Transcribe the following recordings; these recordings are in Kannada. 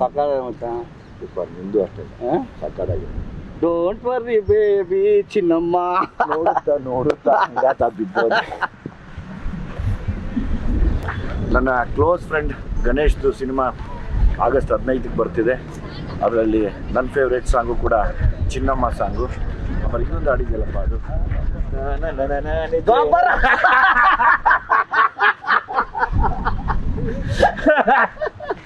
ಸಾಂಗ್ ಮತ್ತೆ. ಸೂಪರ್ ನಿಂದು ಅಷ್ಟೇ. ಸಕ್ಕದಾಗಿದೆ ಡೋಂಟ್ ವರಿ ಬೇಬಿ ಚಿನ್ನಮ್ಮ. ನೋಡುತ್ತಾ ನೋಡುತ್ತಾ ಹಂಗಾತ ಬಿದ್ದೋದು. ನನ್ನ ಕ್ಲೋಸ್ ಫ್ರೆಂಡ್ ಗಣೇಶ್ದು ಸಿನಿಮಾ ಆಗಸ್ಟ್ ಹದಿನೈದಕ್ಕೆ ಬರ್ತಿದೆ. ಅದರಲ್ಲಿ ನನ್ನ ಫೇವ್ರೇಟ್ ಸಾಂಗು ಕೂಡ ಚಿನ್ನಮ್ಮ ಸಾಂಗು ಆಮೇಲೆ ಇನ್ನೊಂದು ಹಾಡಿದೆಯಲ್ಲಪ್ಪ ಅದು.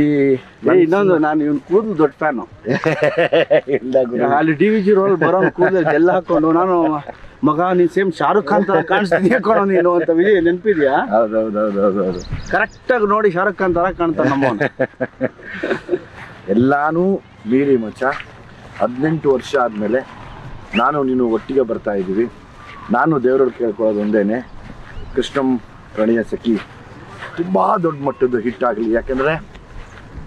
ಈ ಇನ್ನೊಂದು ನಾನು ಇವ್ನ ಕೂದಲು ದೊಡ್ಡ ಫ್ಯಾನು. ಅಲ್ಲಿ ಡಿ ವಿ ಜಿ ರೋಲ್ ಬರೋ ಕೂದಲು ಜೆಲ್ ಹಾಕೊಂಡು ನಾನು ಮಗ ನೀನ್ ಸೇಮ್ ಶಾರುಖ್ ಖಾನ್ ತರ ಕಾಣಿಸ್ತೀನಿ ಕಣೋ ನೀನು ಅಂತ ವಿಜಯ್ ನೆನಪಿದ್ಯಾ? ಹೌದೌದೌದೌದೌದು ಕರೆಕ್ಟ್ ಆಗಿ ನೋಡಿ ಶಾರುಖ್ ಖಾನ್ ತರ ಕಾಣ್ತಾನೆ ನಮ್ಮ ಎಲ್ಲಾನು ಮೀರಿ ಮಚ್ಚ. ಹದಿನೆಂಟು ವರ್ಷ ಆದಮೇಲೆ ನಾನು ನೀನು ಒಟ್ಟಿಗೆ ಬರ್ತಾ ಇದ್ದೀವಿ. ನಾನು ದೇವರಲ್ಲಿ ಕೇಳ್ಕೊಳ್ಳೋದು ಒಂದೇನೆ. ಕೃಷ್ಣಂ ಪ್ರಣಯ ಸಖಿ ತುಂಬ ದೊಡ್ಡ ಮಟ್ಟದ್ದು ಹಿಟ್ ಆಗಲಿ. ಯಾಕೆಂದರೆ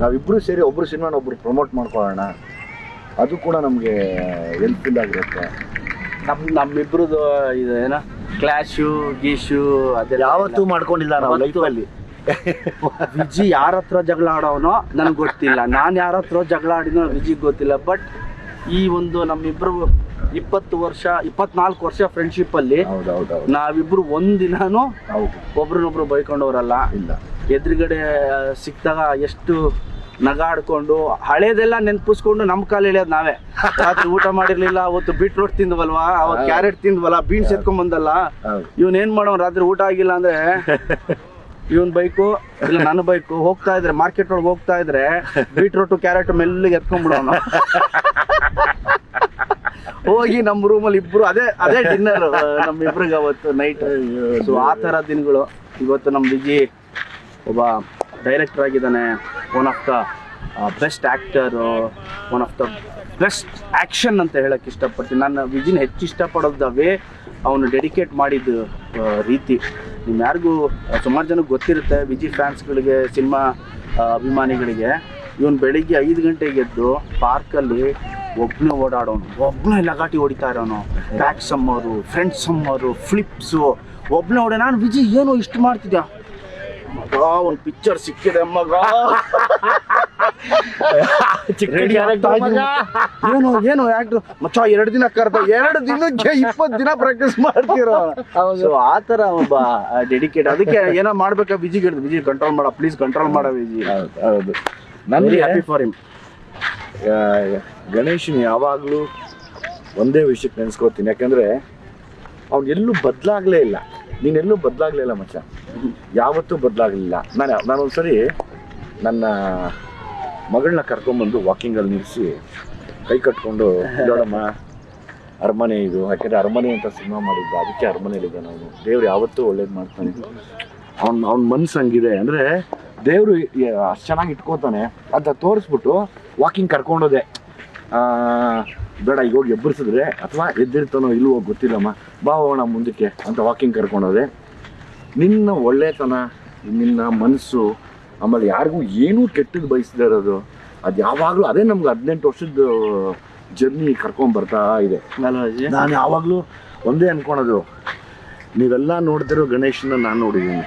ನಾವಿಬ್ಬರು ಸೇರಿ ಒಬ್ಬರು ಸಿನಿಮಾನ ಒಬ್ಬರು ಪ್ರಮೋಟ್ ಮಾಡ್ಕೊಳ್ಳೋಣ. ಅದು ಕೂಡ ನಮಗೆ ಹೆಲ್ಪ್ಫುಲ್ ಆಗಿರುತ್ತೆ. ನಮ್ ನಮ್ಮಿಬ್ರದ್ದು ಇದು ಏನ ಕ್ಲಾಶು ಗೀಶು ಅದೆಲ್ಲ ಯಾವತ್ತೂ ಮಾಡ್ಕೊಂಡಿಲ್ಲ ನಾವು. ಲೈಫಲ್ಲಿ ವಿಜಿ ಯಾರ ಹತ್ರ ಜಗಳ ಆಡೋನೋ ನನಗೆ ಗೊತ್ತಿಲ್ಲ. ನಾನು ಯಾರ ಹತ್ರ ಜಗಳ ಆಡಿನೋ ವಿಜಿಗೆ ಗೊತ್ತಿಲ್ಲ. ಬಟ್ ಈ ಒಂದು ನಮ್ಮಿಬ್ರು ಇಪ್ಪತ್ತು ವರ್ಷ ಇಪ್ಪತ್ನಾಲ್ಕು ವರ್ಷ ಫ್ರೆಂಡ್ಶಿಪ್ ಅಲ್ಲಿ ನಾವಿಬ್ರು ಒಂದಿನಾನು ಒಬ್ರನ್ನೊಬ್ರು ಬೈಕೊಂಡವ್ರಲ್ಲ. ಇಲ್ಲ. ಎದುರುಗಡೆ ಸಿಕ್ತಾಗ ಎಷ್ಟು ನಗಾಡ್ಕೊಂಡು ಹಳೇದೆಲ್ಲ ನೆನ್ಪಿಸ್ಕೊಂಡು ನಮ್ಮ ಕಾಲು ಎಳೆಯೋದು ನಾವೇ. ರಾತ್ರಿ ಊಟ ಮಾಡಿರ್ಲಿಲ್ಲ ಅವತ್ತು ಬೀಟ್ರೋಟ್ ತಿಂದ್ವಲ್ವಾ ಅವತ್ತು ಕ್ಯಾರೆಟ್ ತಿಂದ್ವಲ್ಲ ಬೀನ್ಸ್ ಎತ್ಕೊಂಡ್ ಬಂದಲ್ಲ ಇವನ್ ಏನ್ ಮಾಡೋ ರಾತ್ರಿ ಊಟ ಆಗಿಲ್ಲ ಅಂದ್ರೆ ಇವನ್ ಬೈಕು ಇಲ್ಲ ನನ್ನ ಬೈಕು ಹೋಗ್ತಾ ಇದ್ರೆ ಮಾರ್ಕೆಟ್ ಒಳಗೆ ಹೋಗ್ತಾ ಇದ್ರೆ ಬೀಟ್ರೋಟ್ ಕ್ಯಾರೆಟ್ ಮೆಲ್ಲಿಗೆ ಎತ್ಕೊಂಡ್ಬಿಡೋನು. ಹೋಗಿ ನಮ್ಮ ರೂಮಲ್ಲಿ ಇಬ್ರು, ಅದೇ ಅದೇ ಡಿನ್ನರ್ ನಮ್ಮ ಇಬ್ರಿಗೆ ಅವತ್ತು ನೈಟ್ ಸೊ ಆ ಥರ ದಿನಗಳು. ಇವತ್ತು ನಮ್ಮ ವಿಜಿ ಒಬ್ಬ ಡೈರೆಕ್ಟರ್ ಆಗಿದ್ದಾನೆ one of the best actor one of the best action ಅಂತ ಹೇಳಕ್ಕೆ ಇಷ್ಟಪಡ್ತೀನಿ. ನಾನು ವಿಜಿನ್ ಹೆಚ್ಚು ಇಷ್ಟಪಡೋದ ವೇ ಅವನು ಡೆಡಿಕೇಟ್ ಮಾಡಿದ ರೀತಿ. ನಿಮ್ಮ ಯಾರಿಗೂ ಸುಮಾರು ಜನಕ್ಕೆ ಗೊತ್ತಿರುತ್ತೆ, ವಿಜಿ ಫ್ಯಾನ್ಸ್ಗಳಿಗೆ ಸಿನಿಮಾ ಅಭಿಮಾನಿಗಳಿಗೆ. ಇವನು ಬೆಳಿಗ್ಗೆ ಐದು ಗಂಟೆಗೆ ಎದ್ದು ಪಾರ್ಕಲ್ಲಿ ಒಬ್ಬನೇ ಓಡಾಡೋನು. ಒಬ್ಬನೇ ಲಗಾಟಿ ಹೊಡಿತಾ ಇರೋನು. ಬ್ಯಾಕ್ ಸಮ್ಮರು ಫ್ರಂಟ್ ಸಮ್ಮರು ಫ್ಲಿಪ್ಸು ಒಬ್ಬನೇ ಓಡ ನಾನು ವಿಜಿ ಏನು ಇಷ್ಟು ಮಾಡ್ತಿದ್ಯಾ? ಮಗ ಒಂದು ಪಿಕ್ಚರ್ ಸಿಕ್ಕಿದೆ ಮಗ. ಏನು ಏನು ಆಕ್ಟ್ರು ಮಚ್ಚ ಎರಡು ದಿನ ಕರ್ದ ಎರಡು ದಿನ ಇಪ್ಪತ್ತು ದಿನ ಪ್ರಾಕ್ಟೀಸ್ ಮಾಡ್ತಿರೋ? ಆತರ ಆ ಥರ ಒಬ್ಬ ಡೆಡಿಕೇಟ್ ಅದಕ್ಕೆ ಏನೋ ಮಾಡ್ಬೇಕಾ? ವಿಜಿ ಹೇಳಿದ್ರು ವಿಜಿ ಕಂಟ್ರೋಲ್ ಮಾಡ ಪ್ಲೀಸ್ ಕಂಟ್ರೋಲ್ ಮಾಡ ವಿಜಿ. ಹೌದು ಹೌದು. ನನಗೆ ಹ್ಯಾಪಿ ಫಾರ್ ಹಿಮ್ ಗಣೇಶನ್ ಯಾವಾಗಲೂ ಒಂದೇ ವಿಷಯಕ್ಕೆ ನೆನೆಸ್ಕೋತೀನಿ ಯಾಕಂದ್ರೆ ಅವ್ನು ಎಲ್ಲೂ ಬದಲಾಗಲೇ ಇಲ್ಲ. ನೀನೆಲ್ಲೂ ಬದಲಾಗಲೇ ಇಲ್ಲ ಮಚ್ಚ. ಯಾವತ್ತೂ ಬದಲಾಗಲಿಲ್ಲ. ನಾನು ನಾನೊಂದ್ಸರಿ ನನ್ನ ಮಗಳನ್ನ ಕರ್ಕೊಂಬಂದು ವಾಕಿಂಗಲ್ಲಿ ನಿಲ್ಲಿಸಿ ಕೈ ಕಟ್ಕೊಂಡು ನೋಡಮ್ಮ ಅರಮನೆ ಇದು. ಯಾಕಂದ್ರೆ ಅರಮನೆ ಅಂತ ಸಿನಿಮಾ ಮಾಡಿದ್ದ, ಅದಕ್ಕೆ ಅರಮನೆಯಲ್ಲಿದ್ದಾನೆ ನಾವು ದೇವ್ರು ಯಾವತ್ತೂ ಒಳ್ಳೇದು ಮಾಡ್ತಾನೆ. ಅವ್ನ ಅವ್ನ ಮನ್ಸು ಹಂಗಿದೆ. ಅಂದರೆ ದೇವರು ಅಷ್ಟು ಚೆನ್ನಾಗಿ ಇಟ್ಕೋತಾನೆ ಅಂತ ತೋರಿಸ್ಬಿಟ್ಟು ವಾಕಿಂಗ್ ಕರ್ಕೊಂಡೋದೆ. ಬೇಡ ಈಗ ಹೋಗಿ ಎಬ್ಬರಿಸಿದ್ರೆ ಅಥವಾ ಎದ್ದಿರ್ತಾನೋ ಇಲ್ವೋ ಗೊತ್ತಿಲ್ಲಮ್ಮ. ಬಾ ಹೋಗೋಣ ಮುಂದಕ್ಕೆ ಅಂತ ವಾಕಿಂಗ್ ಕರ್ಕೊಂಡೋದೆ. ನಿನ್ನ ಒಳ್ಳೆತನ ನಿನ್ನ ಮನಸ್ಸು ಆಮೇಲೆ ಯಾರಿಗೂ ಏನೂ ಕೆಟ್ಟದ್ದು ಬಯಸದೇ ಇರೋದು ಅದು ಯಾವಾಗಲೂ ಅದೇ ನಮ್ಗೆ ಹದಿನೆಂಟು ವರ್ಷದ ಜರ್ನಿ ಕರ್ಕೊಂಬರ್ತಾ ಇದೆ. ನಾನು ಯಾವಾಗಲೂ ಒಂದೇ ಅನ್ಕೊಳೋದು ನೀವೆಲ್ಲ ನೋಡ್ತಿರೋ ಗಣೇಶನ ನಾನು ನೋಡಿದ್ದೀನಿ.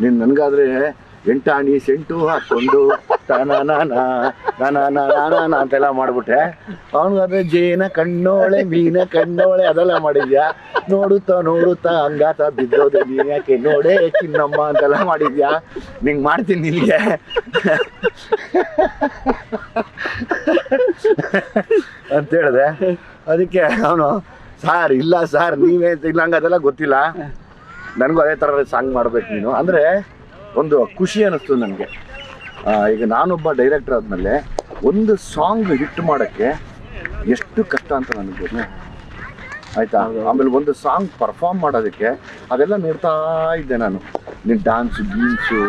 ನೀನ್ ನನ್ಗಾದ್ರೆ ಎಂಟಾಣಿ ಸೆಂಟು ನಾನಾನಾನಾನ ಅಂತೆಲ್ಲ ಮಾಡ್ಬಿಟ್ಟೆ ಅವನಿಗಾದ್ರೆ ಜೇನ ಕಣ್ಣೋಳೆ, ಮೀನ ಕಣ್ಣೋಳೆ ಅದೆಲ್ಲ ಮಾಡಿದ್ಯಾ? ನೋಡುತ್ತಾ ನೋಡುತ್ತಾ ಹಂಗಾತ ಬಿದ್ದೋದೆ ನೀನ್ ಯಾಕೆ? ನೋಡೆ ಚಿನ್ನಮ್ಮ ಅಂತೆಲ್ಲ ಮಾಡಿದ್ಯಾ? ನಿಂಗೆ ಮಾಡ್ತೀನಿ ನಿನಗೆ. ಅಂತ ಹೇಳಿದೆ. ಅದಕ್ಕೆ ಅವನು, ಸಾರ್, ಇಲ್ಲ ಸಾರ್, ನೀವೇ, ಇಲ್ಲ, ಹಂಗದೆಲ್ಲ ಗೊತ್ತಿಲ್ಲ. ನನಗೂ ಅದೇ ಥರ ಸಾಂಗ್ ಮಾಡ್ಬೇಕು ನೀನು. ಅಂದರೆ ಒಂದು ಖುಷಿ ಅನ್ನಿಸ್ತು ನನಗೆ. ಈಗ ನಾನೊಬ್ಬ ಡೈರೆಕ್ಟರ್ ಆದಮೇಲೆ ಒಂದು ಸಾಂಗ್ ಹಿಟ್ ಮಾಡೋಕ್ಕೆ ಎಷ್ಟು ಕಷ್ಟ ಅಂತ ನನಗೆ ಗೊತ್ತು ಆಯ್ತಾ? ಆಮೇಲೆ ಒಂದು ಸಾಂಗ್ ಪರ್ಫಾರ್ಮ್ ಮಾಡೋದಕ್ಕೆ ಅದೆಲ್ಲ ನೋಡ್ತಾ ಇದ್ದೆ ನಾನು. ನಿನ್ನ ಡಾನ್ಸು ಗೀನ್ಸು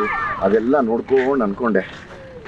ಅದೆಲ್ಲ ನೋಡ್ಕೊಂಡು ಅನ್ಕೊಂಡೆ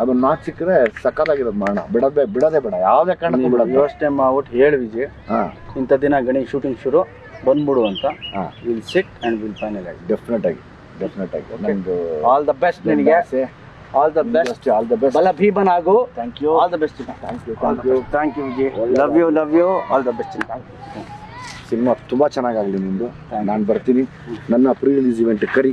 ಅದನ್ನ ನಾಟ್ ಸಿಕ್ಕರೆ ಸಕ್ಕತ್ತಾಗಿರೋದು ಮಾಡೋಣ ಬಿಡದೆ ಬಿಡದೆ ಬೇಡ. ಯಾವುದೇ ಕಾರಣಕ್ಕೂ ಬಿಡೋದು. ಯೋಚನೆ ಮಾಡ್ಬಿಟ್ಟು ಹೇಳಿ ವಿಜಯ್. ಹಾಂ. ಇಂಥ ದಿನ ಗಣೇಶ್ ಶೂಟಿಂಗ್ ಶುರು ಬಂದ್ಬಿಡು ಅಂತ. ಹಾಂ. Will sit and will final ಆಗಿ ಡೆಫಿನೆಟ್ ಆಗಿ. ಡೆಫಿನೆಟ್ ಆಗಿ ನಂದು ಆಲ್ ದ ಬೆಸ್ಟ್ ನಿನಗೆ. All the best all the best ಬಲ ಭೀಮನ್ ಆಗು. Thank you all the best thank you thank you thank you Vijay. Love you love you all the best cinema ತುಂಬ ಚೆನ್ನಾಗಾಗಲಿ ನಿಮ್ಮದು ನಾನು ಬರ್ತೀನಿ. ನನ್ನ ಪ್ರೀ ರಿಲೀಸ್ ಇವೆಂಟ್ ಕರಿ.